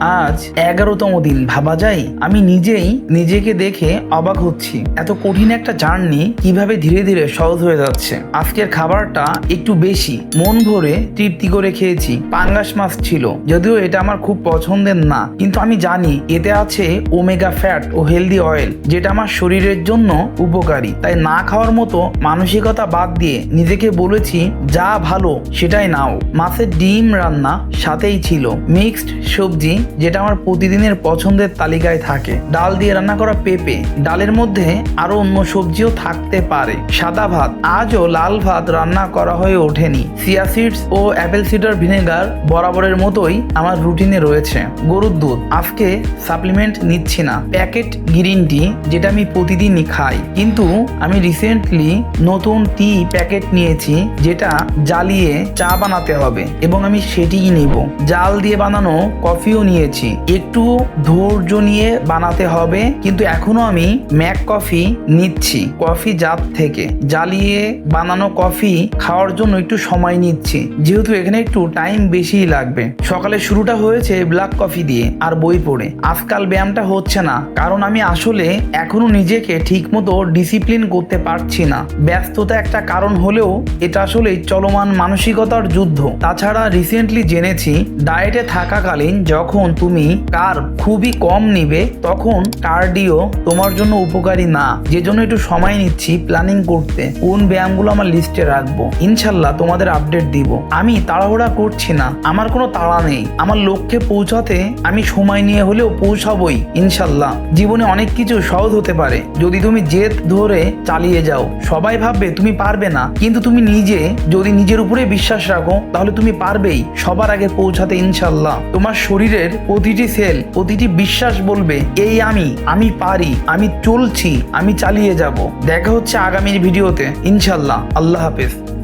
আজ এগারোতম দিন, ভাবা যায়? আমি নিজেই নিজেকে দেখে অবাক হচ্ছি। এত কঠিন একটা জার্নি কীভাবে ধীরে ধীরে সহজ হয়ে যাচ্ছে? আজকের খাবারটা একটু বেশি। মন ভরে তৃপ্তি করে খেয়েছি। পাঙ্গাস মাছ ছিল। যদিও এটা আমার খুব পছন্দের না, কিন্তু আমি জানি এতে আছে ওমেগা ফ্যাট ও হেলদি অয়েল, যেটা আমার শরীরের জন্য উপকারী। তাই না খাওয়ার মতো মানসিকতা বাদ দিয়ে নিজেকে বলেছি, যা ভালো, সেটাই নাও। মাছের ডিম রান্না সাথেই ছিল। মিক্সড সবজি যেটা আমার প্রতিদিনের পছন্দের তালিকায় থাকে। ডাল দিয়ে রান্না করা পেঁপে। ডালের মধ্যে আরও অন্য সবজিও থাকতে পারে। সাদা ভাত। আজও লাল ভাত রান্না করা হয়ে ওঠেনি। সিয়া সিডস ও অ্যাপেল সিডার ভিনেগার বরাবরের মতোই আমার রুটিনে রয়েছে। গরুর দুধ। আজকে সাপ্লিমেন্ট নিচ্ছি না। প্যাকেট গ্রিন টি, যেটা আমি প্রতিদিনই খাই। কিন্তু আমি রিসেন্টলি নতুন টি প্যাকেট নিয়েছি, যেটা জ্বালিয়ে চা বানাতে হবে। এবং আমি সেটিই নিব। জাল দিয়ে বানানো কফিও নিয়েছি। একটু ধৈর্য নিয়ে বানাতে হবে, কিন্তু এখনও আমি ম্যাক কফি নিচ্ছি, কফি জাত থেকে। জ্বালিয়ে বানানো কফি খাওয়ার জন্য একটু সময় নিচ্ছি, যেহেতু এখানে একটু টাইম বেশিই লাগবে। সকালে শুরুটা হয়েছে ব্ল্যাক কফি দিয়ে আর বই পড়ে। আজকাল ব্যায়ামটা হচ্ছে না, কারণ আমি আসলে এখনও নিজেকে ঠিকমতো ডিসিপ্লিন করতে পারছি না। ব্যস্ততা একটা কারণ হলেও এটা আসলে চলমান মানসিকতার যুদ্ধ। তাছাড়া রিসেন্টলি জেনেছি, ডায়েটে থাকাকালীন যখন তুমি কার খুবই কম নিবে, তখন কার্ডিও তোমার জন্য উপকারী না। যে জন্য একটু সময় নিচ্ছি প্ল্যানিং করতে। কোন ব্যায়ামগুলো আমার লিস্টে রাখব? ইনশাল্লাহ তোমাদের আপডেট দিব। আমি তাড়াহুড়া করছি না। আমার কোনো তাড়া নেই। আমার লক্ষ্যে পৌঁছাতে আমি সময় নিয়ে হলেও পৌঁছাবই, ইনশাল্লাহ। জীবনে অনেক কিছু সহজ হতে পারে। যদি তুমি জেদ ধরে চালিয়ে যাও, সবাই ভাববে তুমি পারবে না। কিন্তু তুমি নিজে যদি নিজের উপরে বিশ্বাস রাখো, তাহলে তুমি পারবেই। সবার আগে পৌঁছাতে, ইনশাল্লাহ। তোমার শরীরের প্রতিটি সেল, প্রতিটি বিশ্বাস বলবে, এই আমি আমি পারি, আমি চলছি, আমি চালিয়ে যাব। দেখা হচ্ছে আগামীর ভিডিওতে। ইনশাল্লাহ আল্লাহ হাফেজ।